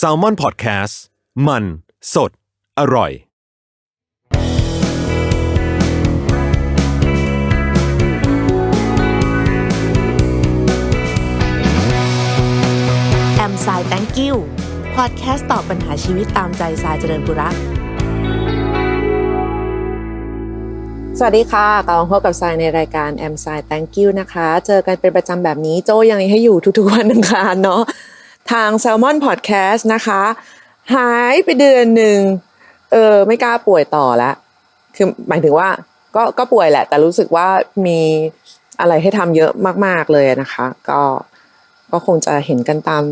s a l ม o n PODCAST มัน สด อร่อย แอมสาย thank you พอดแคสต์ตอบปัญหาชีวิตตามใจสายเจริญบุรักสวัสดีค่ะกลับมาพบกับสายในรายการแอมสาย thank you นะคะ เจอกันเป็นประจำแบบนี้โจยังให้อยู่ทุกๆวันอังคารเนาะ ทาง Salmon Podcast นะคะ หายไปเดือนหนึ่งเออไม่กล้าป่วยต่อแล้วคือหมายถึงว่าก็ก็ป่วยแหละ แต่รู้สึกว่ามีอะไรให้ทำเยอะมาก ๆ เลยนะคะ ก็ก็คงจะเห็นกันตาม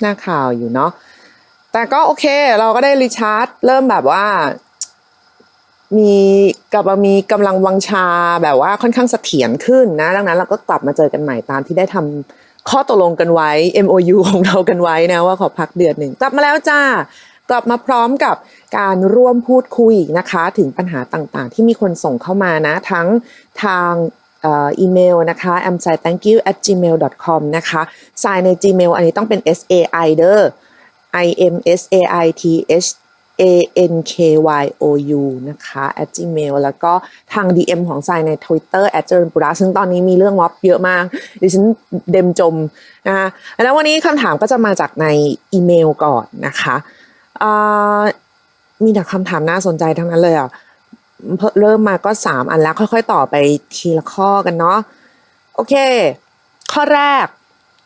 หน้าข่าวอยู่เนาะแต่ก็โอเคเราก็ได้รีชาร์จ เริ่มแบบว่า มีกลับมามีกำลังวังชาแบบว่าค่อนข้างเสถียรขึ้นนะ ดังนั้นเราก็กลับมาเจอกันใหม่ตามที่ได้ทำ ข้อตกลงกันไว้ MOU ของเรากันไว้นะว่าขอพักเดือนหนึ่งกลับมาแล้วจ้ากลับมาพร้อมกับการร่วมพูดคุยนะคะ ถึงปัญหาต่างๆ ที่มีคนส่งเข้ามานะ ทั้งทางอีเมลนะคะ a m s i thank you at gmail com นะคะสายใน Gmail อันนี้ต้องเป็น S A I เด้อ I M S A I T H A N K Y O U นะคะ at gmail แล้วก็ทาง DM ของสายใน Twitter at เจริญปุระซึ่งตอนนี้มีเรื่องม็อบเยอะมาก ดิฉันเดมจมนะคะแล้ววันนี้คำถามก็จะมาจากในอีเมลก่อนนะคะมีแต่คำถามน่าสนใจทั้งนั้นเลยอะเพิ่งเริ่มมาก็สามอันแล้วค่อยๆ ต่อไปทีละข้อกันเนาะโอเค ข้อแรก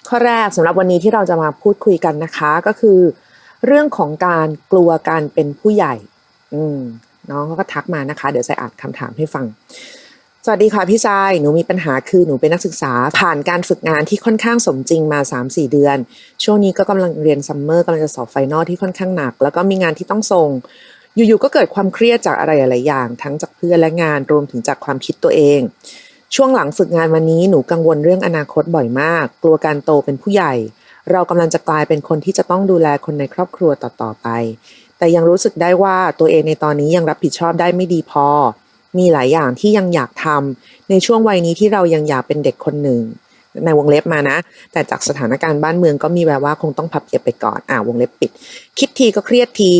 ข้อแรกสำหรับวันนี้ที่เราจะมาพูดคุยกันนะคะก็คือ เรื่องของการกลัวการเป็นผู้ใหญ่ อืมน้องเขาก็ทักมานะคะ เดี๋ยวจะอ่านคำถามให้ฟัง สวัสดีค่ะพี่ชาย หนูมีปัญหาคือหนูเป็นนักศึกษาผ่านการฝึกงานที่ค่อนข้างสมจริงมา 3-4 เดือน ช่วงนี้ก็กำลังเรียนซัมเมอร์กำลังจะสอบไฟนอลที่ค่อนข้างหนัก แล้วก็มีงานที่ต้องส่ง อยู่ๆก็เกิดความเครียดจากอะไรหลายอย่าง ทั้งจากเพื่อนและงานรวมถึงจากความคิดตัวเอง ช่วงหลังฝึกงานวันนี้หนูกังวลเรื่องอนาคตบ่อยมาก กลัวการโตเป็นผู้ใหญ่ เรากำลังจะกลายเป็นคนที่จะต้องดูแลคนในครอบครัวต่อๆไป แต่ยังรู้สึกได้ว่าตัวเองในตอนนี้ยังรับผิดชอบได้ไม่ดีพอ มีหลายอย่างที่ยังอยากทำในช่วงวัยนี้ที่เรายังอยากเป็นเด็กคนหนึ่ง ในวงเล็บมานะ แต่จากสถานการณ์บ้านเมืองก็มีแววว่าคงต้องพับเก็บไปก่อน อ่าวงเล็บปิด คิดทีก็เครียดที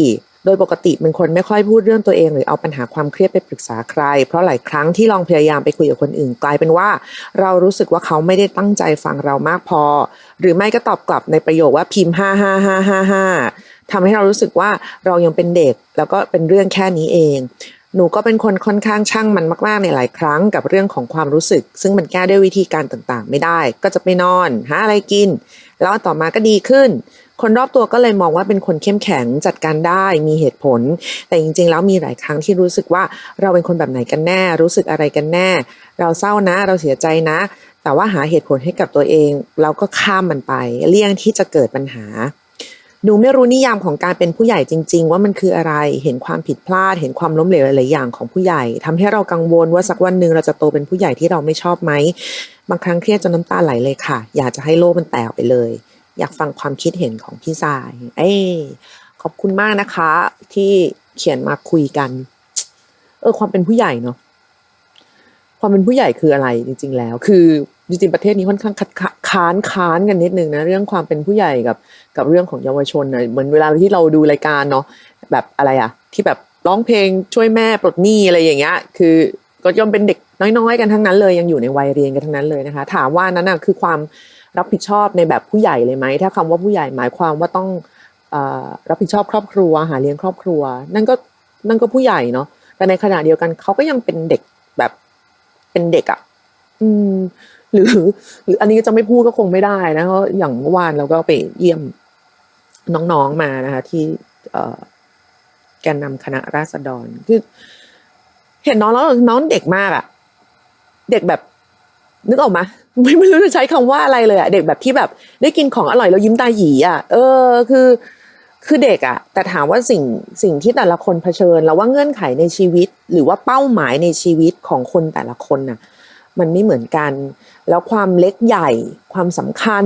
โดยปกติเป็นคนไม่ค่อยพูดเรื่องตัวเอง หรือเอาปัญหาความเครียดไปปรึกษาใคร เพราะหลายครั้งที่ลองพยายามไปคุยกับคนอื่นกลายเป็นว่า เรารู้สึกว่าเขาไม่ได้ตั้งใจฟังเรามากพอ หรือไม่ก็ตอบกลับในประโยคว่าพิมพ์ห้าห้าห้าห้าห้าทำให้เรารู้สึกว่าเรายังเป็นเด็ก แล้วก็เป็นเรื่องแค่นี้เองหนูก็เป็นคนค่อนข้างช่างมันมากๆในหลายครั้งกับเรื่องของความรู้สึก ซึ่งมันแก้ด้วยวิธีการต่างๆ ไม่ได้ ก็จะไปนอน หาอะไรกิน แล้วต่อมาก็ดีขึ้น คนรอบตัวก็เลยมองว่าเป็นคนเข้มแข็งจัดการได้มีเหตุผล แต่จริงๆ แล้วมีหลายครั้งที่รู้สึกว่าเราเป็นคนแบบไหนกันแน่ รู้สึกอะไรกันแน่ เราเศร้านะ เราเสียใจนะ แต่ว่าหาเหตุผลให้กับตัวเองเราก็ข้ามมันไป เลี่ยงที่จะเกิดปัญหาหนูไม่รู้นิยามของการเป็นผู้ใหญ่จริง ๆ ว่ามันคืออะไร เห็นความผิดพลาด เห็นความล้มเหลวหลายๆอย่างของผู้ใหญ่ทำให้เรากังวลว่าสักวันหนึ่งเราจะโตเป็นผู้ใหญ่ที่เราไม่ชอบไหม บางครั้งเครียดจนน้ำตาไหลเลยค่ะ อยากจะให้โลกมันแตกไปเลย อยากฟังความคิดเห็นของพี่สาย เอ้ยขอบคุณมากนะคะ ที่เขียนมาคุยกัน เออ ความเป็นผู้ใหญ่เนาะความเป็นผู้ใหญ่คืออะไรจริง ๆ แล้ว คือจริงๆประเทศนี้ค่อนข้างคัดค้านค้านกันนิดนึงนะเรื่องความเป็นผู้ใหญ่กับกับเรื่องของเยาวชนนะเหมือนเวลาที่เราดูรายการเนาะแบบอะไรอะที่แบบร้องเพลงช่วยแม่ปลดหนี้อะไรอย่างเงี้ยคือก็ย่อมเป็นเด็กน้อยๆ กันทั้งนั้นเลยยังอยู่ในวัยเรียนกันทั้งนั้นเลยนะคะ ถามว่านั้นนะคือความ รับผิดชอบในแบบผู้ใหญ่เลยไหมถ้าคำว่าผู้ใหญ่หมายความว่าต้องอรับผิดชอบครอบครัวหาเลี้ยงครอบครัว นั่นก็นั่นก็ผู้ใหญ่เนาะแต่ในขณะเดียวกันเขาก็ยังเป็นเด็กแบบเป็นเด็กอะ่ะอืม หรือ หรืออันนี้จะไม่พูดก็คงไม่ได้นะเพราะอย่างเมื่อวานเราก็ไปเยี่ยมน้องๆมานะคะ ที่เแกนนำคณะราษฎรคือเห็นน้องแล้วน้องเด็กมากอะ เด็กแบบ นึกออกมาไม่ไม่รู้จะใช้คำว่าอะไรเลยอะเด็กแบบที่แบบ ได้กินของอร่อยแล้วยิ้มตาหยีอะเออคือคือเด็กอะแต่ถามว่าสิ่งสิ่งที่แต่ละคนเผชิญ แล้วว่าเงื่อนไขในชีวิต หรือว่าเป้าหมายในชีวิตของคนแต่ละคนน่ะมันไม่เหมือนกัน แล้วความเล็กใหญ่ ความสำคัญ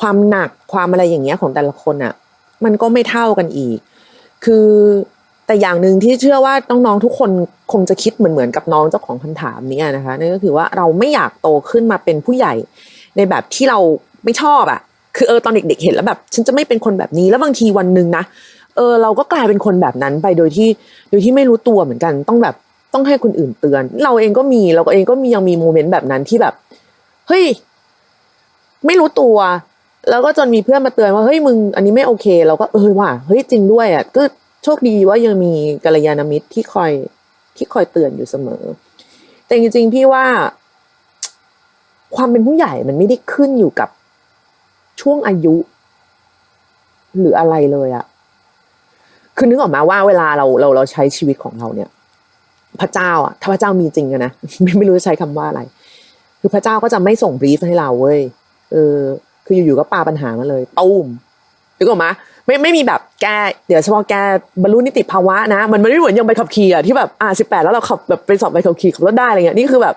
ความหนักความอะไรอย่างเงี้ยของแต่ละคนอะมันก็ไม่เท่ากันอีก คือ แต่อย่างหนึ่งที่เชื่อว่าน้องๆทุกคนคงจะคิดเหมือนเหมือนกับน้องเจ้าของคำถามนี้นะคะนั่นก็คือว่าเราไม่อยากโตขึ้นมาเป็นผู้ใหญ่ ในแบบที่เราไม่ชอบอะคือเออตอนเด็กๆเห็นแล้วแบบ ฉันจะไม่เป็นคนแบบนี้แล้วบางทีวันหนึ่งนะเออเราก็กลายเป็นคนแบบนั้นไปโดยที่โดยที่ไม่รู้ตัวเหมือนกัน ต้องแบบต้องให้คนอื่นเตือน เราเองก็มีเราเองก็มียังมีโมเมนต์แบบนั้นที่แบบเฮ้ยไม่รู้ตัว แล้วก็จนมีเพื่อนมาเตือนว่าเฮ้ยมึงอันนี้ไม่โอเค เราก็เออว่ะเฮ้ยจริงด้วยอะก็ โชคดีว่ายังมีกัลยาณมิตรที่คอยที่คอยเตือนอยู่เสมอ แต่จริงๆพี่ว่า ความเป็นผู้ใหญ่มันไม่ได้ขึ้นอยู่กับช่วงอายุ หรืออะไรเลยอะคือนึกออกมาว่าเวลาเราเราเราใช้ชีวิตของเราเนี่ย พระเจ้าอะถ้าพระเจ้ามีจริงอะนะไม่ไม่รู้จะใช้คำว่าอะไร คือพระเจ้าก็จะไม่ส่งบรีฟให้เราเว้ยเออ คืออยู่ๆก็ปาปัญหามาเลยตุ้ม นึกออกมาไม่ไม่มีแบบแกเดี๋ยวเฉพาะแกบรรลุนิติภาวะนะ มันไม่เหมือนยังใบขับขี่อะที่แบบอ่าสิบแปดแล้วเราขับแบบไปสอบใบขับขี่ขับรถได้อะไรเงี้ยนี่คือแบบ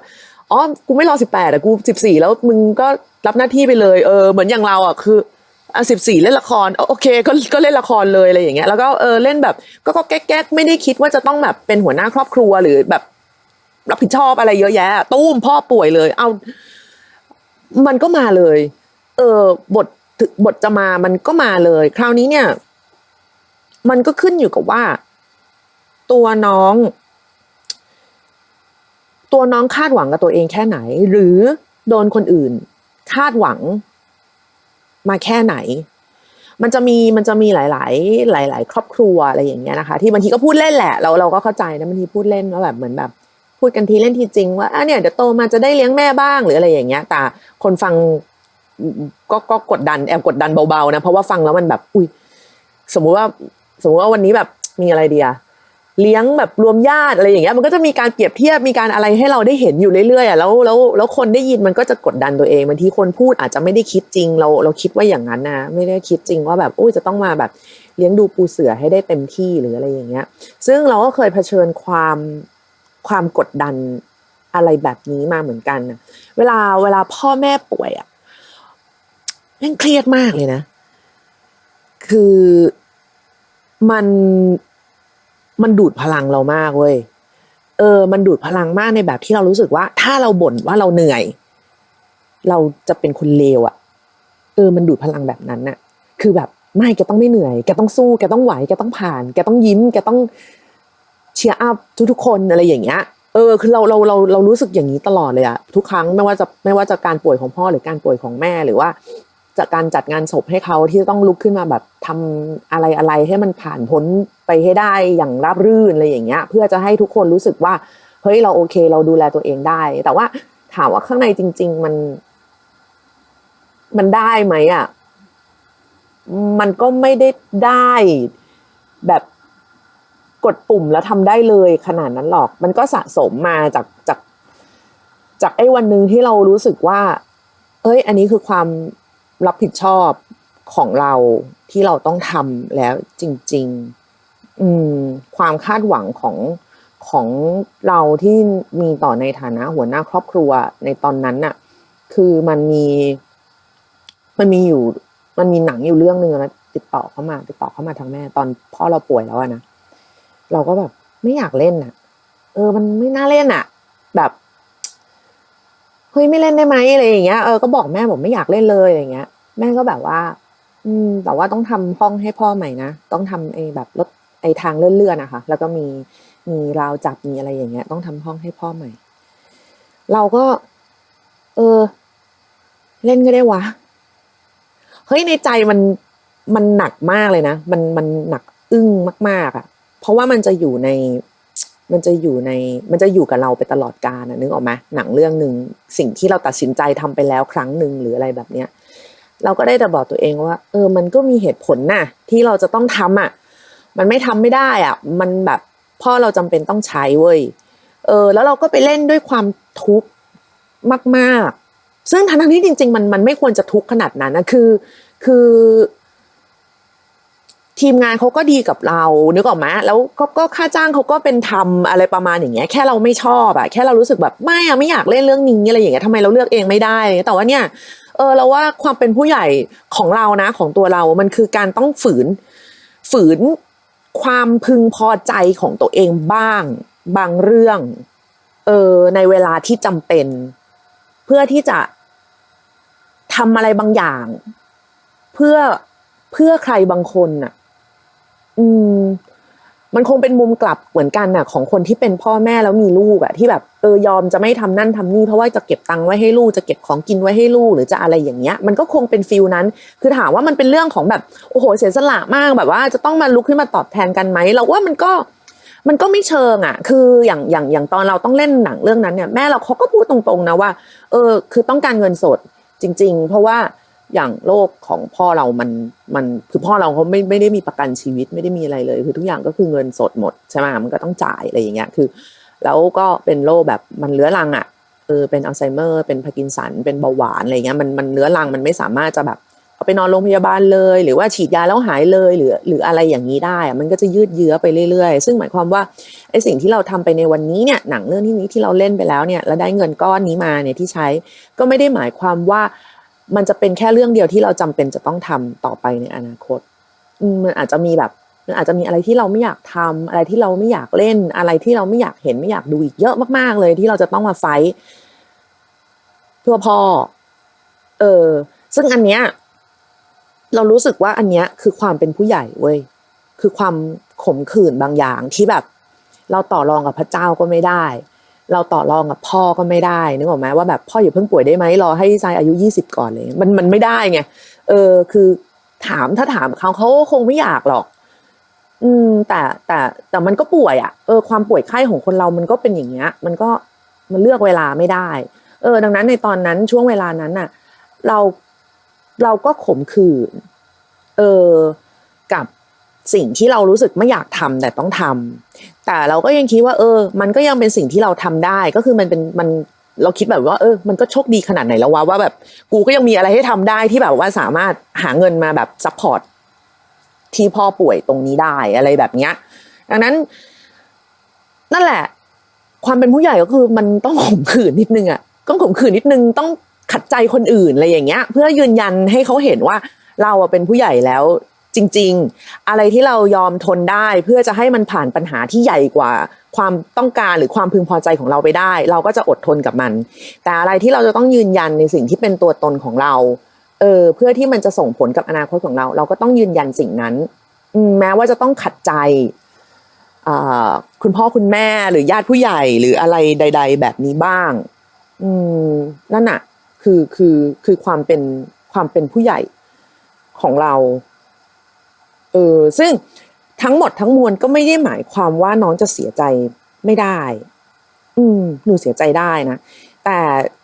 อ๋อกูไม่รอสิบแปดอะกูสิบสี่แล้วมึงก็รับหน้าที่ไปเลยเออเหมือนอย่างเราอะคืออะสิบสี่เล่นละครโอเคก็ก็เล่นละครเลยอะไรอย่างเงี้ยแล้วก็เออเล่นแบบก็ก็แก๊กๆไม่ได้คิดว่าจะต้องแบบเป็นหัวหน้าครอบครัวหรือแบบรับผิดชอบอะไรเยอะแยะ ตู้มพ่อป่วยเลย เอา มันก็มาเลย เออบท บทจะมามันก็มาเลย คราวนี้เนี่ย มันก็ขึ้นอยู่กับว่า ตัวน้อง ตัวน้องคาดหวังกับตัวเองแค่ไหน หรือโดนคนอื่น คาดหวังมาแค่ไหน มันจะมีมันจะมีหลาย ๆ หลาย ๆ ครอบครัวอะไรอย่างเงี้ยนะคะ ที่บางทีก็พูดเล่นแหละ เราเราก็เข้าใจนะบางทีพูดเล่นว่าแบบเหมือนแบบพูดกันทีเล่นทีจริงว่าอะเนี่ยเดี๋ยวโตมาจะได้เลี้ยงแม่บ้างหรืออะไรอย่างเงี้ย แต่คนฟัง ก็ก็กดดันแอบกดดันเบาๆนะเพราะว่าฟังแล้วมันแบบ อุ้ยสมมุติว่า สมมุติว่าวันนี้แบบมีอะไรเดียเลี้ยงแบบรวมญาติอะไรอย่างเงี้ยมันก็จะมีการเปรียบเทียบมีการอะไรให้เราได้เห็นอยู่เรื่อยๆอะแล้วแล้วแล้วคนได้ยินมันก็จะกดดันตัวเองบางทีคนพูดอาจจะไม่ได้คิดจริง เราเราคิดว่าอย่างนั้นนะไม่ได้คิดจริงว่าแบบอุ้ยจะต้องมาแบบเลี้ยงดูปูเสือให้ได้เต็มที่หรืออะไรอย่างเงี้ย ซึ่งเราก็เคยเผชิญความความกดดันอะไรแบบนี้มาเหมือนกันนะเวลาเวลาพ่อแม่ป่วยอะ แม่งเครียดมากเลยนะ คือมันมันดูดพลังเรามากเว้ย เออ มันดูดพลังมากในแบบที่เรารู้สึกว่า ถ้าเราบ่นว่าเราเหนื่อย เราจะเป็นคนเลวอะเออ มันดูดพลังแบบนั้นน่ะ คือแบบไม่แกต้องไม่เหนื่อยแกต้องสู้แกต้องไหวแกต้องผ่านแกต้องยิ้มแกต้องเชียร์อัพทุกๆคนอะไรอย่างเงี้ยเออคือเราเราเราเรารู้สึกอย่างนี้ตลอดเลยอะทุกครั้งไม่ว่าจะไม่ว่าจะการป่วยของพ่อหรือการป่วยของแม่หรือว่า จากการจัดงานศพให้เขาที่ต้องลุกขึ้นมาแบบทำอะไรอะไรให้มันผ่านพ้นไปให้ได้อย่างราบรื่นอะไรอย่างเงี้ย เพื่อจะให้ทุกคนรู้สึกว่าเฮ้ยเราโอเค เราดูแลตัวเองได้ แต่ว่าถามว่าข้างในจริง ๆ มัน มันได้ไหมอะมันก็ไม่ได้ได้แบบกดปุ่มแล้วทำได้เลยขนาดนั้นหรอก มันก็สะสมมาจากจากจากไอ้วันหนึ่งที่เรารู้สึกว่า เอ้ย อันนี้คือความ รับผิดชอบของเราที่เราต้องทำแล้วจริง ๆ อืม ความคาดหวังของของเราที่มีต่อในฐานะหัวหน้าครอบครัวในตอนนั้นน่ะ คือมันมี มันมีอยู่ มันมีหนังอยู่เรื่องหนึ่งนะติดต่อเข้ามา ติดต่อเข้ามาทางแม่ ตอนพ่อเราป่วยแล้วนะเราก็แบบไม่อยากเล่นน่ะ เออ มันไม่น่าเล่นอะ แบบเฮ้ยไม่เล่นได้ไหมอะไรอย่างเงี้ยเออก็บอกแม่บอกไม่อยากเล่นเลยอะไรเงี้ย แม่ก็แบบว่า อืม แต่ว่าต้องทำห้องให้พ่อใหม่นะ ต้องทำไอ้แบบรถไอ้ทางเลื่อนๆนะคะ แล้วก็มีมีราวจับมีอะไรอย่างเงี้ย ต้องทำห้องให้พ่อใหม่ เราก็ เออ เล่นก็ได้วะ เฮ้ยในใจมันมันหนักมากเลยนะ มันมันหนักอึ้งมาก ๆอะ่ะ เพราะว่ามันจะอยู่ใน มันจะอยู่ใน มันจะอยู่กับเราไปตลอดกาลนะนึกออกไหมหนังเรื่องหนึ่งสิ่งที่เราตัดสินใจทำไปแล้วครั้งหนึ่งหรืออะไรแบบเนี้ย เราก็ได้แต่บอกตัวเองว่า เออ มันก็มีเหตุผลน่ะที่เราจะต้องทำอะ มันไม่ทำไม่ได้อะ มันแบบพ่อเราจำเป็นต้องใช้เว้ย เออ แล้วเราก็ไปเล่นด้วยความทุกข์มากๆ ซึ่งทั้งที่จริง ๆ มันมันไม่ควรจะทุกข์ขนาดนั้นนะคือ คือ ทีมงานเขาก็ดีกับเรา นึกออกไหมแล้วก็ก็ค่าจ้างเขาก็เป็นธรรมอะไรประมาณอย่างเงี้ย แค่เราไม่ชอบอะแค่เรารู้สึกแบบไม่อะไม่อยากเล่นเรื่องนี้อะไรอย่างเงี้ยทำไมเราเลือกเองไม่ได้ แต่ว่าเนี่ย ออเราว่าความเป็นผู้ใหญ่ของเรานะของตัวเรา มันคือการต้องฝืน ฝืนความพึงพอใจของตัวเองบ้าง บางเรื่อง เออในเวลาที่จำเป็น เพื่อที่จะทำอะไรบางอย่าง เพื่อเพื่อใครบางคนน่ะ อืม มันคงเป็นมุมกลับเหมือนกันน่ะของคนที่เป็นพ่อแม่แล้วมีลูกอะที่แบบเออยอมจะไม่ทำนั่นทำนี่เพราะว่าจะเก็บตังค์ไว้ให้ลูกจะเก็บของกินไว้ให้ลูกหรือจะอะไรอย่างเงี้ย มันก็คงเป็นฟิลนั้น คือถามว่ามันเป็นเรื่องของแบบโอ้โหเสียสละมากแบบว่าจะต้องมาลุกขึ้นมาตอบแทนกันไหมเราว่ามันก็มันก็ไม่เชิงอะ คืออย่างอย่างอย่างตอนเราต้องเล่นหนังเรื่องนั้นเนี่ยแม่เราเขาก็พูดตรงๆนะว่า เออ คือต้องการเงินสดจริง ๆ เพราะว่า อย่างโรคของพ่อเรามันมันคือพ่อเราเขาไม่ไม่ได้มีประกันชีวิตไม่ได้มีอะไรเลย คือทุกอย่างก็คือเงินสดหมดใช่ไหมมันก็ต้องจ่ายอะไรอย่างเงี้ยคือ แล้วก็เป็นโรคแบบมันเลื้อรังอะเออเป็นอัลไซเมอร์ เป็นพาร์กินสันเป็นเบาหวานอะไรเงี้ยมันมันเลื้อรังมันไม่สามารถจะแบบเอาไปนอนโรงพยาบาลเลย หรือว่าฉีดยาแล้วหายเลยหรือหรืออะไรอย่างนี้ได้มันก็จะยืดเยื้อไปเรื่อยๆ ซึ่งหมายความว่าไอ้สิ่งที่เราทำไปในวันนี้เนี่ยหนังเรื่องที่นี้ที่เราเล่นไปแล้วเนี่ยแล้วได้เงินก้อนนี้มาเนี่ยที่ใช้ก็ไม่ได้หมายความว่า มันจะเป็นแค่เรื่องเดียวที่เราจำเป็นจะต้องทำต่อไปในอนาคตมันอาจจะมีแบบมันอาจจะมีอะไรที่เราไม่อยากทำอะไรที่เราไม่อยากเล่น อะไรที่เราไม่อยากเห็นไม่อยากดูอีกเยอะมาก ๆ เลยที่เราจะต้องมาไฟเพื่อพ่อ เออ ซึ่งอันเนี้ยเรารู้สึกว่าอันเนี้ยคือความเป็นผู้ใหญ่เว้ยคือความขมขื่นบางอย่างที่แบบ เราต่อรองกับพระเจ้าก็ไม่ได้ เราต่อรองกับพ่อก็ไม่ได้นึกออกไหมว่าแบบพ่ออยู่เพิ่งป่วยได้ไหมรอให้ทรายอายุยี่สิบก่อนเลยมันมันไม่ได้ไงเออคือถามถ้าถามเขาเขาคงไม่อยากหรอก อืม แต่แต่แต่มันก็ป่วยอะ่ะเออความป่วยไข้ของคนเรามันก็เป็นอย่างเงี้ย มันก็มันเลือกเวลาไม่ได้ เออ ดังนั้นในตอนนั้นช่วงเวลานั้นน่ะ เราเราก็ขมขื่นเออกับ สิ่งที่เรารู้สึกไม่อยากทำแต่ต้องทำแต่เราก็ยังคิดว่า เออ มันก็ยังเป็นสิ่งที่เราทำได้ก็คือมันเป็นมันเราคิดแบบว่าเออ มันก็โชคดีขนาดไหนแล้ววะว่าแบบกูก็ยังมีอะไรให้ทำได้ที่แบบว่าสามารถหาเงินมาแบบซัพพอร์ตที่พ่อป่วยตรงนี้ได้อะไรแบบเนี้ยดังนั้น นั่นแหละ ความเป็นผู้ใหญ่ก็คือมันต้องข่มขืนนิดนึงอะต้องข่มขืนนิดนึงต้องขัดใจคนอื่นอะไรอย่างเงี้ย เพื่อยืนยันให้เขาเห็นว่าเราเป็นผู้ใหญ่แล้ว จริง ๆ อะไรที่เรายอมทนได้เพื่อจะให้มันผ่านปัญหาที่ใหญ่กว่า ความต้องการหรือความพึงพอใจของเราไปได้ เราก็จะอดทนกับมัน แต่อะไรที่เราจะต้องยืนยันในสิ่งที่เป็นตัวตนของเราเออเพื่อที่มันจะส่งผลกับอนาคตของเรา เราก็ต้องยืนยันสิ่งนั้นแม้ว่าจะต้องขัดใจคุณพ่อคุณแม่หรือญาติผู้ใหญ่หรืออะไรใด ๆ แบบนี้บ้าง อืมนั่นน่ะคือคือคือความเป็นความเป็นผู้ใหญ่ของเรา เออซึ่งทั้งหมดทั้งมวลก็ไม่ได้หมายความว่าน้องจะเสียใจไม่ได้ อืมหนูเสียใจได้นะ แต่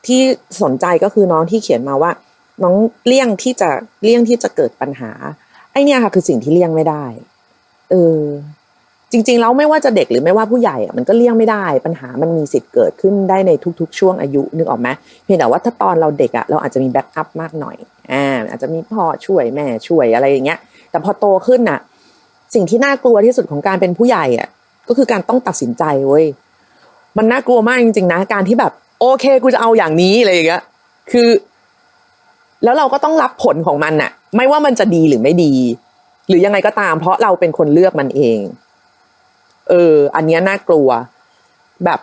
ที่สนใจก็คือน้องที่เขียนมาว่า น้องเลี่ยงที่จะเลี่ยงที่จะเกิดปัญหา ไอเนี่ยค่ะ คือสิ่งที่เลี่ยงไม่ได้ เออ จริง ๆ แล้วไม่ว่าจะเด็กหรือไม่ว่าผู้ใหญ่อะมันก็เลี่ยงไม่ได้ ปัญหามันมีสิทธิ์เกิดขึ้นได้ในทุก ๆ ช่วงอายุนึกออกไหมเพียงแต่ว่าถ้าตอนเราเด็กอะเราอาจจะมีแบ็กอัพมากหน่อยอ่าอาจจะมีพ่อช่วยแม่ช่วยอะไรอย่างเงี้ย แต่พอโตขึ้นน่ะ สิ่งที่น่ากลัวที่สุดของการเป็นผู้ใหญ่อะก็คือการต้องตัดสินใจเว้ยมันน่ากลัวมากจริงๆนะการที่แบบ โอเคกูจะเอาอย่างนี้อะไรอย่างเงี้ยคือ แล้วเราก็ต้องรับผลของมันน่ะ ไม่ว่ามันจะดีหรือไม่ดี หรือยังไงก็ตาม เพราะเราเป็นคนเลือกมันเอง เออ อันนี้น่ากลัว แบบ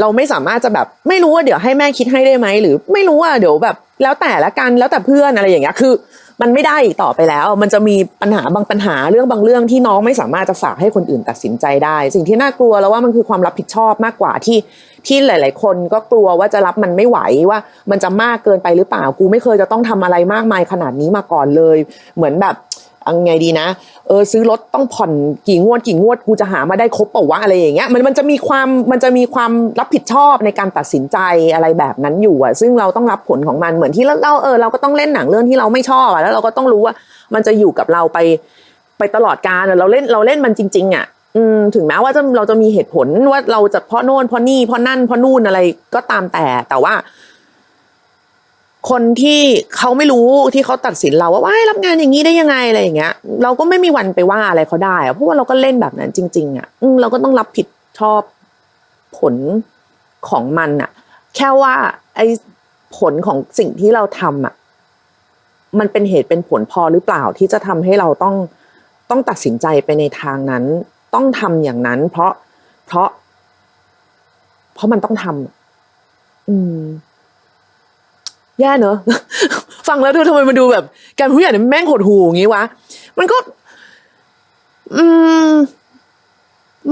เราไม่สามารถจะแบบ ไม่รู้ว่าเดี๋ยวให้แม่คิดให้ได้ไหมหรือ ไม่รู้ว่าเดี๋ยวแบบ แล้วแต่ละกันแล้วแต่เพื่อนอะไรอย่างเงี้ยคือ มันไม่ได้อีกต่อไปแล้ว มันจะมีปัญหาบางปัญหาเรื่องบางเรื่องที่น้องไม่สามารถจะฝากให้คนอื่นตัดสินใจได้ สิ่งที่น่ากลัวแล้วว่ามันคือความรับผิดชอบมากกว่าที่ที่หลาย ๆ คนก็กลัวว่าจะรับมันไม่ไหวว่ามันจะมากเกินไปหรือเปล่ากูไม่เคยจะต้องทำอะไรมากมายขนาดนี้มาก่อนเลย เหมือนแบบ เอาไงดีนะ เออซื้อรถต้องผ่อนกี่งวดกี่งวดกูจะหามาได้ครบเปล่าวะอะไรอย่างเงี้ยมันมันจะมีความมันจะมีความรับผิดชอบในการตัดสินใจอะไรแบบนั้นอยู่อะซึ่งเราต้องรับผลของมันเหมือนที่เราเราเออเราก็ต้องเล่นหนังเรื่องที่เราไม่ชอบอะแล้วเราก็ต้องรู้ว่ามันจะอยู่กับเราไปไปตลอดกาลเราเล่นเราเล่นมันจริงๆอะอืมถึงแม้ว่าจะเราจะมีเหตุผลว่าเราจะเพราะโน่นเพราะนี่เพราะนั่นเพราะนู่นอะไรก็ตามแต่แต่ว่า คนที่เขาไม่รู้ที่เขาตัดสินเราว่าว่ารับงานอย่างนี้ได้ยังไงอะไรอย่างเงี้ย เราก็ไม่มีวันไปว่าอะไรเขาได้เพราะว่าเราก็เล่นแบบนั้นจริง ๆ อะเราก็ต้องรับผิดชอบผลของมันอะ แค่ว่า ไอ้ผลของสิ่งที่เราทำอะ มันเป็นเหตุเป็นผลพอหรือเปล่าที่จะทำให้เราต้องต้องตัดสินใจไปในทางนั้น ต้องทำอย่างนั้น เพราะเพราะ เพราะมันต้องทำอืม แย่เนอะ ฟังแล้วดูทำไมมันดูแบบ การผู้ใหญ่เนี่ยแม่งโหดหูอย่างงี้วะ มันก็ อืม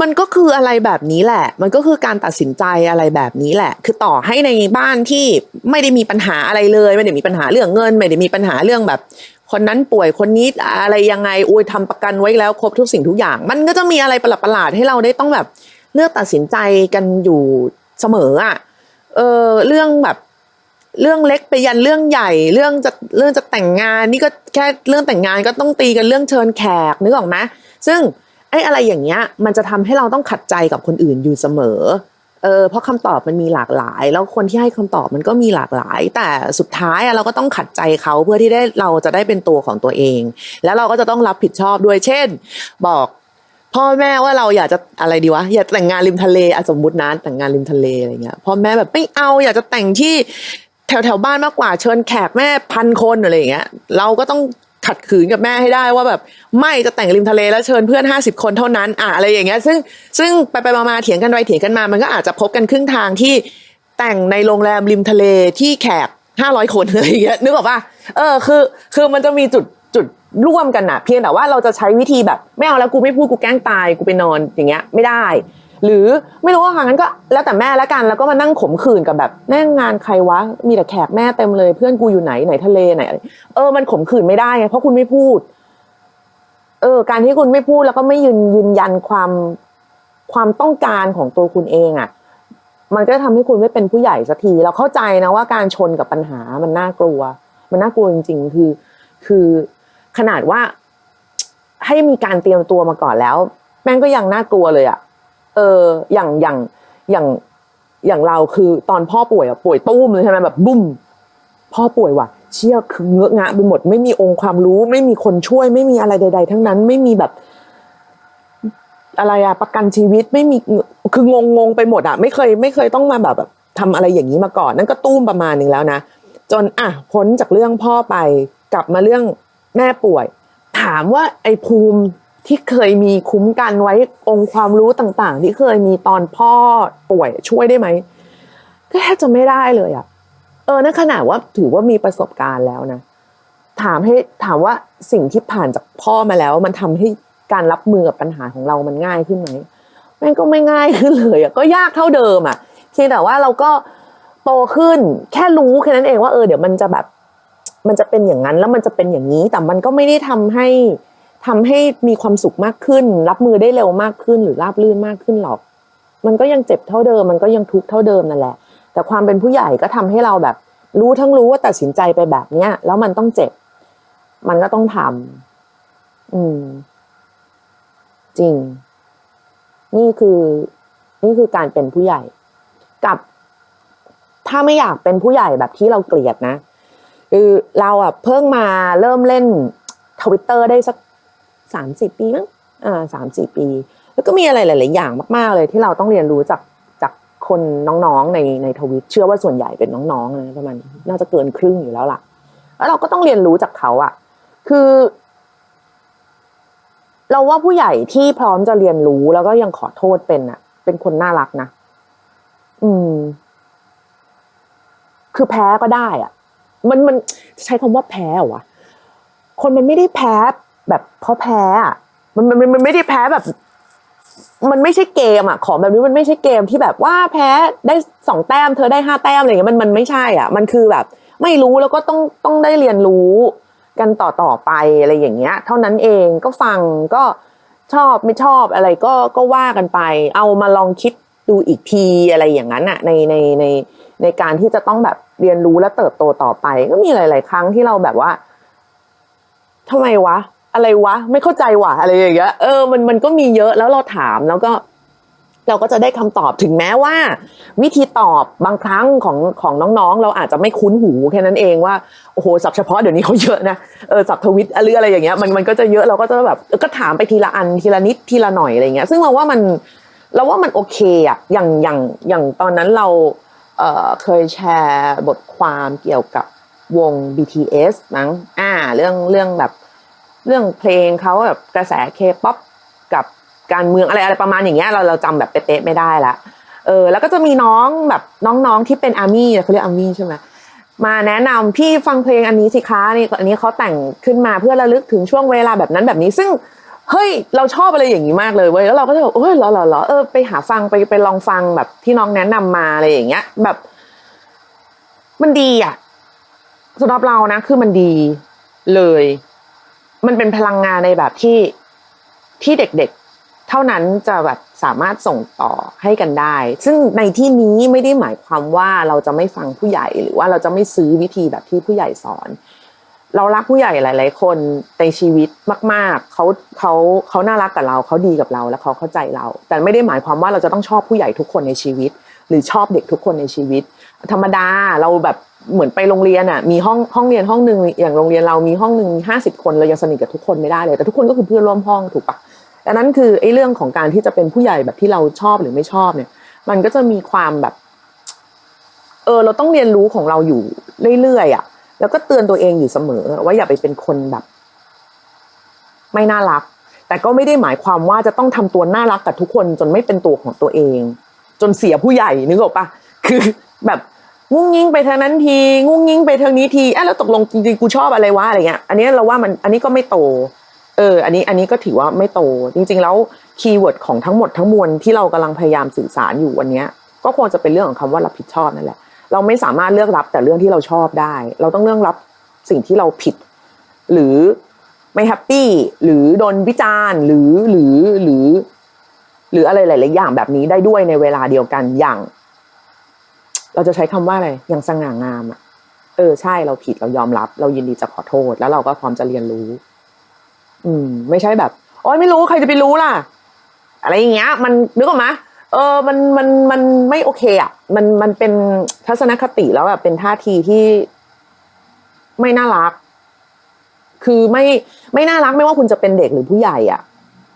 มันก็คืออะไรแบบนี้แหละ มันก็คือการตัดสินใจอะไรแบบนี้แหละ คือต่อให้ในบ้านที่ไม่ได้มีปัญหาอะไรเลย ไม่ได้มีปัญหาเรื่องเงิน ไม่ได้มีปัญหาเรื่องแบบ คนนั้นป่วยคนนี้อะไรยังไงอุ้ยทำประกันไว้แล้ว ครบทุกสิ่งทุกอย่าง มันก็จะมีอะไรประหลาดๆให้เราได้ต้องแบบ เลือกตัดสินใจกันอยู่เสมออะเออเรื่องแบบ เรื่องเล็กไปยันเรื่องใหญ่ เรื่องจะเรื่องจะแต่งงาน นี่ก็แค่เรื่องแต่งงานก็ต้องตีกันเรื่องเชิญแขกนึกออกไหมซึ่งไอ้อะไรอย่างเงี้ยมันจะทำให้เราต้องขัดใจกับคนอื่นอยู่เสมอเออเพราะคำตอบมันมีหลากหลาย แล้วคนที่ให้คำตอบมันก็มีหลากหลาย แต่สุดท้ายอะเราก็ต้องขัดใจเขาเพื่อที่ได้เราจะได้เป็นตัวของตัวเอง แล้วเราก็จะต้องรับผิดชอบด้วยเช่น บอกพ่อแม่ว่าเราอยากจะอะไรดีวะอยากแต่งงานริมทะเลอสมมตินะแต่งงานริมทะเลอะไรเงี้ยพ่อแม่แบบไม่เอาอยากจะแต่งที่ แถวแถวบ้านมากกว่าเชิญแขกแม่พันคนอะไรอย่างเงี้ย เราก็ต้องขัดขืนกับแม่ให้ได้ว่าแบบไม่จะแต่งริมทะเลแล้วเชิญเพื่อนห้าสิบคนเท่านั้นอะอะไรอย่างเงี้ยซึ่งซึ่งไปไปมาเถียงกันไปเถียงกันมา มันก็อาจจะพบกันครึ่งทางที่แต่งในโรงแรมริมทะเลที่แขกห้าร้อยคนอะไรอย่างเงี้ยนึกออกปะเออคือคือมันจะมีจุดจุดร่วมกันนะเพียงแต่ว่าเราจะใช้วิธีแบบ ไม่เอาแล้วกูไม่พูดกูแกล้งตายกูไปนอนอย่างเงี้ยไม่ได้ หรือไม่รู้ว่าค่ะงั้นก็แล้วแต่แม่แล้วกันแล้วก็มานั่งขมขื่นกับแบบแน่งงานใครวะมีแต่แขกแม่เต็มเลยเพื่อนกูอยู่ไหนไหนทะเลไหนอะไรเออมันขมขื่นไม่ได้ไงเพราะคุณไม่พูด เออ การที่คุณไม่พูดแล้วก็ไม่ยืนยืนยันความความต้องการของตัวคุณเองอะ่ะ มันก็ทำให้คุณไม่เป็นผู้ใหญ่สักที เราเข้าใจนะว่าการชนกับปัญหามันน่ากลัว มันน่ากลัวจริง ๆ คือ คือขนาดว่าให้มีการเตรียมตัวมาก่อนแล้ว แม่งก็ยังน่ากลัวเลยอะ่ะ เอออย่างอย่างอย่างอย่างเราคือตอนพ่อป่วยอะป่วยตู้มเลยใช่ไหมแบบบุ้มพ่อป่วยว่ะ เชี่ยคือเงอะงะไปหมด ไม่มีองค์ความรู้ ไม่มีคนช่วย ไม่มีอะไรใด ๆ ทั้งนั้นไม่มีแบบ อะไรอะประกันชีวิตไม่มีคืองงงๆไปหมดอะไม่เคย ไม่เคยต้องมาแบบแบบทำอะไรอย่างนี้มาก่อน นั่นก็ตุ้มประมาณหนึ่งแล้วนะจนอะพ้นจากเรื่องพ่อไปกลับมาเรื่องแม่ป่วย ถามว่าไอ้ภูมิ ที่เคยมีคุ้มกันไว้องค์ความรู้ต่างๆ ที่เคยมีตอนพ่อป่วยช่วยได้ไหมก็แทบจะไม่ได้เลยอะเออนั่นขนาดว่าถือว่ามีประสบการณ์แล้วนะถามให้ถามว่าสิ่งที่ผ่านจากพ่อมาแล้ว มันทำให้การรับมือกับปัญหาของเรามันง่ายขึ้นไหมแม่งก็ไม่ง่ายขึ้นเลยอะก็ยากเท่าเดิมอะเพียงแต่ว่าเราก็โตขึ้นแค่รู้แค่นั้นเองว่าเออเดี๋ยวมันจะแบบ มันจะเป็นอย่างนั้นแล้วมันจะเป็นอย่างนี้แต่มันก็ไม่ได้ทำให้ ทำให้มีความสุขมากขึ้น รับมือได้เร็วมากขึ้น หรือราบรื่นมากขึ้นหรอก มันก็ยังเจ็บเท่าเดิม มันก็ยังทุกข์เท่าเดิมนั่นแหละ แต่ความเป็นผู้ใหญ่ก็ทำให้เราแบบ รู้ทั้งรู้ว่าตัดสินใจไปแบบเนี้ยแล้วมันต้องเจ็บ มันก็ต้องทำอืม จริง นี่คือ นี่คือการเป็นผู้ใหญ่กับถ้าไม่อยากเป็นผู้ใหญ่แบบที่เราเกลียดนะคือเราอะเพิ่งมาเริ่มเล่นทวิตเตอร์ได้สัก สามสี่ปีมั้งอ่าสามสี่ปี แล้วก็มีอะไรหลาย ๆ อย่างมาก ๆ เลยที่เราต้องเรียนรู้จากจากคนน้อง ๆ ในในทวิตเชื่อว่าส่วนใหญ่เป็นน้องๆนะประมาณน่าจะเกินครึ่งอยู่แล้วล่ะ แล้วเราก็ต้องเรียนรู้จากเขาอะคือ เราว่าผู้ใหญ่ที่พร้อมจะเรียนรู้แล้วก็ยังขอโทษเป็นอะเป็นคนน่ารักนะอืม คือแพ้ก็ได้อะมันมันใช้คำว่าแพ้เหรอวะคนมันไม่ได้แพ้ แบบเพราะแพ้อะมันมันมันไม่ได้แพ้แบบ มันไม่ใช่เกมอะของแบบนี้มันไม่ใช่เกมที่แบบว่าแพ้ได้สองแต้มเธอได้ห้าแต้มอะไรเงี้ยมันมันไม่ใช่อะ มันคือแบบ ไม่รู้แล้วก็ต้องต้องได้เรียนรู้กันต่อต่อไปอะไรอย่างเงี้ย เท่านั้นเองก็ฟังก็ชอบไม่ชอบอะไรก็ก็ว่ากันไป เอามาลองคิดดูอีกทีอะไรอย่างนั้นอะในในในในการที่จะต้องแบบเรียนรู้และเติบโตต่อไป ก็มีหลาย ๆ ครั้งที่เราแบบว่าทำไมวะ อะไรวะ ไม่เข้าใจวะอะไรอย่างเงี้ยเออมันมันก็มีเยอะแล้วเราถามแล้วก็ เราก็จะได้คำตอบถึงแม้ว่า วิธีตอบบางครั้งของของน้องๆ เราอาจจะไม่คุ้นหูแค่นั้นเองว่าโอ้โหศัพท์เฉพาะเดี๋ยวนี้เขาเยอะนะเออศัพท์ทวิตหรืออะไรอย่างเงี้ยมันมันก็จะเยอะเราก็จะแบบก็ถามไปทีละอันทีละนิดทีละหน่อยอะไรเงี้ย ซึ่งเราว่ามันเราว่ามันโอเคอะอย่างอย่างอย่างตอนนั้นเราเเคยแชร์บทความเกี่ยวกับวง BTS มั้งอ่า เรื่องเรื่องแบบ เรื่องเพลงเขาแบบกระแสเคป๊อปกับการเมืองอะไรอะไรประมาณอย่างเงี้ยเราเราจำแบบเป๊ะๆไม่ได้ละเออแล้วก็จะมีน้องแบบน้องๆที่เป็นอาร์มี่เขาเรียกอาร์มี่ใช่ไหมมาแนะนำพี่ฟังเพลงอันนี้สิคะนี่อันนี้เขาแต่งขึ้นมาเพื่อระลึกถึงช่วงเวลาแบบนั้นแบบนี้ ซึ่งเฮ้ยเราชอบอะไรอย่างนี้มากเลยเว้ยแล้วเราก็จะแบบโอ้ยเหรอเหรอเหรอเออไปหาฟังไปไปลองฟังแบบที่น้องแนะนำมาอะไรอย่างเงี้ย แบบ มันดีอะสำหรับเรานะ คือมันดีเลย มันเป็นพลังงานในแบบที่ที่เด็กๆ เท่านั้นจะแบบสามารถส่งต่อให้กันได้ ซึ่งในที่นี้ไม่ได้หมายความว่าเราจะไม่ฟังผู้ใหญ่หรือว่าเราจะไม่ซื้อวิธีแบบที่ผู้ใหญ่สอน เรารักผู้ใหญ่หลาย ๆ คนในชีวิตมากๆเขาเขาเขาน่ารักกับเราเขาดีกับเราและเขาเข้าใจเรา แต่ไม่ได้หมายความว่าเราจะต้องชอบผู้ใหญ่ทุกคนในชีวิต หรือชอบเด็กทุกคนในชีวิต ธรรมดาเราแบบเหมือนไปโรงเรียนอะมีห้องห้องเรียนห้องหนึ่งอย่างโรงเรียนเรามีห้องหนึ่งมีห้าสิบคนเรายังสนิทกับทุกคนไม่ได้เลยแต่ทุกคนก็คือเพื่อนร่วมห้องถูกปะดังนั้นคือไอ้เรื่องของการที่จะเป็นผู้ใหญ่แบบที่เราชอบหรือไม่ชอบเนี่ย มันก็จะมีความแบบ เออ เราต้องเรียนรู้ของเราอยู่เรื่อยๆอะ แล้วก็เตือนตัวเองอยู่เสมอ ว่าอย่าไปเป็นคนแบบ ไม่น่ารัก แต่ก็ไม่ได้หมายความว่าจะต้องทำตัวน่ารักกับทุกคนจนไม่เป็นตัวของตัวเอง จนเสียผู้ใหญ่นึกออกปะคือ แบบงุ้งยิงไปทางนั้นทีงุ้งยิงไปทางนี้ทีอะแล้วตกลงจริงๆกูชอบอะไรวะอะไรเงี้ย อันนี้เราว่ามันอันนี้ก็ไม่โต เออ อันนี้อันนี้ก็ถือว่าไม่โต จริง ๆ แล้วคีย์เวิร์ดของทั้งหมดทั้งมวลที่เรากำลังพยายามสื่อสารอยู่วันเนี้ยก็ควรจะเป็นเรื่องของคำว่ารับผิดชอบนั่นแหละ เราไม่สามารถเลือกรับแต่เรื่องที่เราชอบได้ เราต้องเลือกรับสิ่งที่เราผิด หรือไม่แฮปปี้หรือโดนวิจารณ์ หรือหรือหรือ หรืออะไรหลาย ๆ อย่างแบบนี้ได้ด้วยในเวลาเดียวกันอย่าง เราจะใช้คำว่าอะไรอย่างสง่างามอะเออใช่เราผิดเรายอมรับ เรายินดีจะขอโทษ แล้วเราก็พร้อมจะเรียนรู้ อืม ไม่ใช่แบบโอ้ยไม่รู้ใครจะไปรู้ล่ะ อะไรอย่างเงี้ย มันนึกออกไหมเออมันมันมันไม่โอเคอะ มันมันเป็นทัศนคติแล้วแบบเป็นท่าทีที่ไม่น่ารัก คือไม่ไม่น่ารักไม่ว่าคุณจะเป็นเด็กหรือผู้ใหญ่ อะ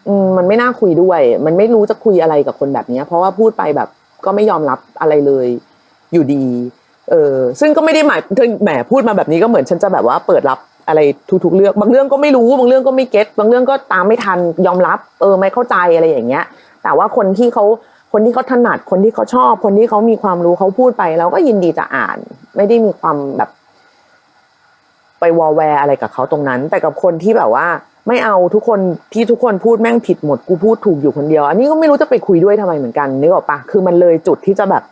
อืมมันไม่น่าคุยด้วย มันไม่รู้จะคุยอะไรกับคนแบบเนี้ย เพราะว่าพูดไปแบบ ก็ไม่ยอมรับอะไรเลย อยู่ดี เออซึ่งก็ไม่ได้หมายเธอแหมพูดมาแบบนี้ก็เหมือนฉันจะแบบว่าเปิดรับอะไรทุกๆเรื่องบางเรื่องก็ไม่รู้บางเรื่องก็ไม่เก็ตบางเรื่องก็ตามไม่ทันยอมรับ เออไม่เข้าใจอะไรอย่างเงี้ย แต่ว่าคนที่เขาคนที่เขาถนัดคนที่เขาชอบ คนที่เขามีความรู้เขาพูดไปเราก็ยินดีจะอ่าน ไม่ได้มีความแบบ ไปวอลแวร์อะไรกับเขาตรงนั้น แต่กับคนที่แบบว่า ไม่เอาทุกคนที่ทุกคนพูดแม่งผิดหมดกูพูดถูกอยู่คนเดียว อันนี้ก็ไม่รู้จะไปคุยด้วยทำไมเหมือนกันนึกออกปะคือมันเลยจุดที่จะแบบ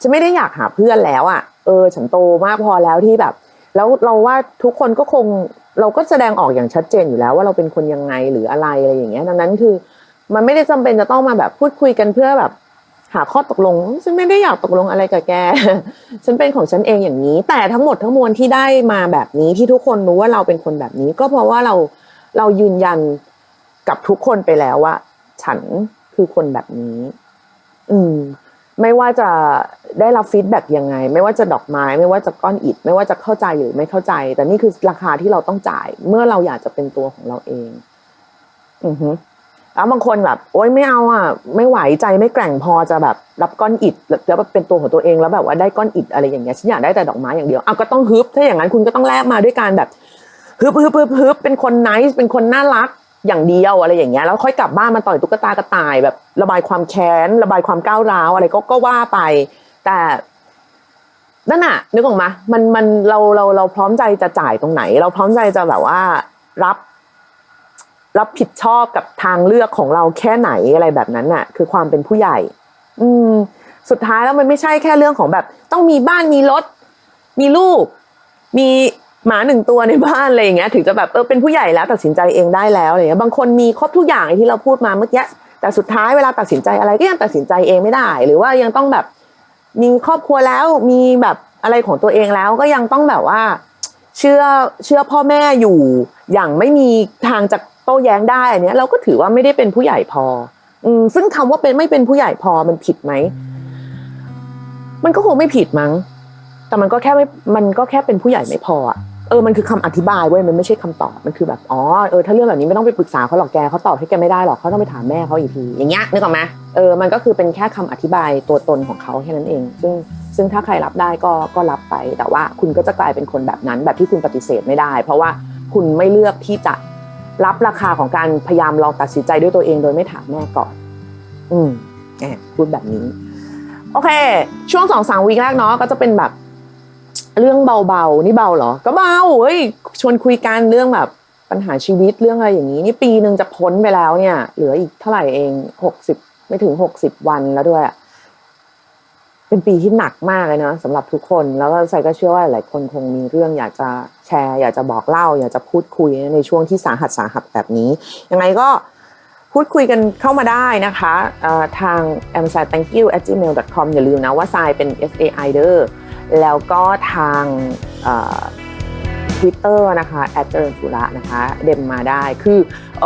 ฉันไม่ได้อยากหาเพื่อนแล้วอะ่ะ เออ ฉันโตมากพอแล้วที่แบบ แล้วเราว่าทุกคนก็คงเราก็แสดงออกอย่างชัดเจนอยู่แล้ว ว่าเราเป็นคนยังไงหรืออะไรอะไรอย่างเงี้ย ดังนั้นคือ มันไม่ได้จำเป็นจะต้องมาแบบพูดคุยกันเพื่อแบบ หาข้อตกลง ฉันไม่ได้อยากตกลงอะไรกับแก ฉันเป็นของฉันเองอย่างนี้ แต่ทั้งหมดทั้งมวลที่ได้มาแบบนี้ที่ทุกคนรู้ว่าเราเป็นคนแบบนี้ ก็เพราะว่าเราเรายืนยันกับทุกคนไปแล้วว่า ฉันคือคนแบบนี้ อืม ไม่ว่าจะได้รับฟีดแบ็กยังไง ไม่ว่าจะดอกไม้ ไม่ว่าจะก้อนอิฐ ไม่ว่าจะเข้าใจหรือไม่เข้าใจ แต่นี่คือราคาที่เราต้องจ่าย เมื่อเราอยากจะเป็นตัวของเราเอง อือฮึแล้วบางคนแบบ โอ๊ยไม่เอาอะ ไม่ไหวใจไม่แกร่งพอจะแบบรับก้อนอิฐแล้วเป็นตัวของตัวเองแล้วแบบว่าได้ก้อนอิฐอะไรอย่างเงี้ยฉันอยากได้แต่ดอกไม้อย่างเดียวเอาก็ต้องฮึบถ้าอย่างนั้นคุณก็ต้องแลกมาด้วยการแบบฮึบฮึบฮึบฮึบเป็นคนไนส์เป็นคนน่ารัก อย่างเดียวอะไรอย่างเงี้ยแล้วค่อยกลับบ้านมาต่อยตุ๊กตากระต่ายแบบระบายความแค้น ระบายความก้าวร้าวอะไรก็ก็ว่าไป แต่นั่นน่ะ นึกออกมามันมันเราเราเราพร้อมใจจะจ่ายตรงไหน เราพร้อมใจจะแบบว่ารับ รับผิดชอบกับทางเลือกของเราแค่ไหนอะไรแบบนั้นน่ะ คือความเป็นผู้ใหญ่ อืม สุดท้ายแล้วมันไม่ใช่แค่เรื่องของแบบ ต้องมีบ้านมีรถ มีลูก มี หมาหนึ่งตัวในบ้านอะไรอย่างเงี้ยถึงจะแบบเออเป็นผู้ใหญ่แล้วตัดสินใจเองได้แล้วอะไรเงี้ยบางคนมีครบทุกอย่างที่เราพูดมาเมื่อกี้แต่สุดท้ายเวลาตัดสินใจอะไรก็ยังตัดสินใจเองไม่ได้ หรือว่ายังต้องแบบมีครอบครัวแล้วมีแบบอะไรของตัวเองแล้วก็ยังต้องแบบว่า เชื่อเชื่อพ่อแม่อยู่อย่างไม่มีทางจะโต้แย้งได้อันเนี้ยเราก็ถือว่าไม่ได้เป็นผู้ใหญ่พอ อืมซึ่งคำว่าเป็นไม่เป็นผู้ใหญ่พอมันผิดไหมมันก็คงไม่ผิดมั้ง แต่มันก็แค่ไม่มันก็แค่เป็นผู้ใหญ่ไม่พออะ เออมันคือคำอธิบายเว้ยมันไม่ใช่คำตอบมันคือแบบอ๋อเออถ้าเรื่องแบบนี้ไม่ต้องไปปรึกษาเขาหรอกแกเขาตอบให้แกไม่ได้หรอกเขาต้องไปถามแม่เขาอีกทีอย่างเงี้ยนึกออกไหมเออมันก็คือเป็นแค่คำอธิบายตัวตนของเขาแค่นั้นเอง ซึ่งซึ่งถ้าใครรับได้ก็ก็รับไป แต่ว่าคุณก็จะกลายเป็นคนแบบนั้น แบบที่คุณปฏิเสธไม่ได้ เพราะว่าคุณไม่เลือกที่จะรับราคาของการพยายามลองตัดสินใจด้วยตัวเองโดยไม่ถามแม่ก่อน อืมแอบพูดแบบนี้ โอเค ช่วงสองสามวีคแรกเนาะก็จะเป็นแบบ เรื่องเบาๆ นี่เบาเหรอ ก็เบาเฮ้ยชวนคุยกันเรื่องแบบปัญหาชีวิตเรื่องอะไรอย่างนี้ นี่ปีหนึ่งจะพ้นไปแล้วเนี่ย เหลืออีกเท่าไหร่เองหกสิบไม่ถึงหกสิบวันแล้วด้วย เป็นปีที่หนักมากเลยนะสำหรับทุกคนแล้วก็ใส่ก็เชื่อว่าหลายคนคงมีเรื่องอยากจะแชร์ อยากจะบอกเล่า อยากจะพูดคุยในช่วงที่สาหัสสาหัสแบบนี้ยังไงก็พูดคุยกันเข้ามาได้นะคะทาง a m s i thank you at gmail com อย่าลืมนะว่าทรายเป็น S A I เดอ แล้วก็ทางทวิตเตอร์นะคะแอดเจริญปุระนะคะเดมมาได้คือ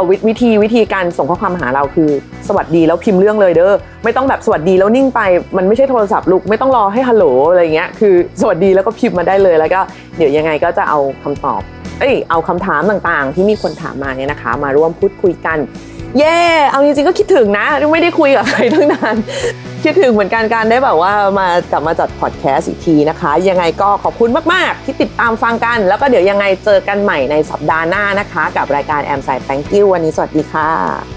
วิวิธีวิธีการส่งข้อความหาเราคือ สวัสดีแล้วพิมพ์เรื่องเลยเด้อไม่ต้องแบบสวัสดีแล้วนิ่งไป มันไม่ใช่โทรศัพท์ลูกไม่ต้องรอให้ฮัลโหลอะไรเงี้ยคือสวัสดีแล้วก็พิมพ์มาได้เลยแล้วก็เดี๋ยวยังไงก็จะเอาคำตอบเอ้ยเอาคำถามต่างๆ ที่มีคนถามมาเนี่ยนะคะ มาร่วมพูดคุยกัน เย่เอาจริงๆก็คิดถึงนะ ไม่ได้คุยกับใครตั้งนาน คิดถึงเหมือนกันการได้แบบว่ามากลับมาจัดพอดแคสต์อีกทีนะคะ ยังไงก็ขอบคุณมากๆ ที่ติดตามฟังกัน แล้วก็เดี๋ยวยังไงเจอกันใหม่ในสัปดาห์หน้านะคะ กับรายการแอมไซ Thank you วันนี้สวัสดีค่ะ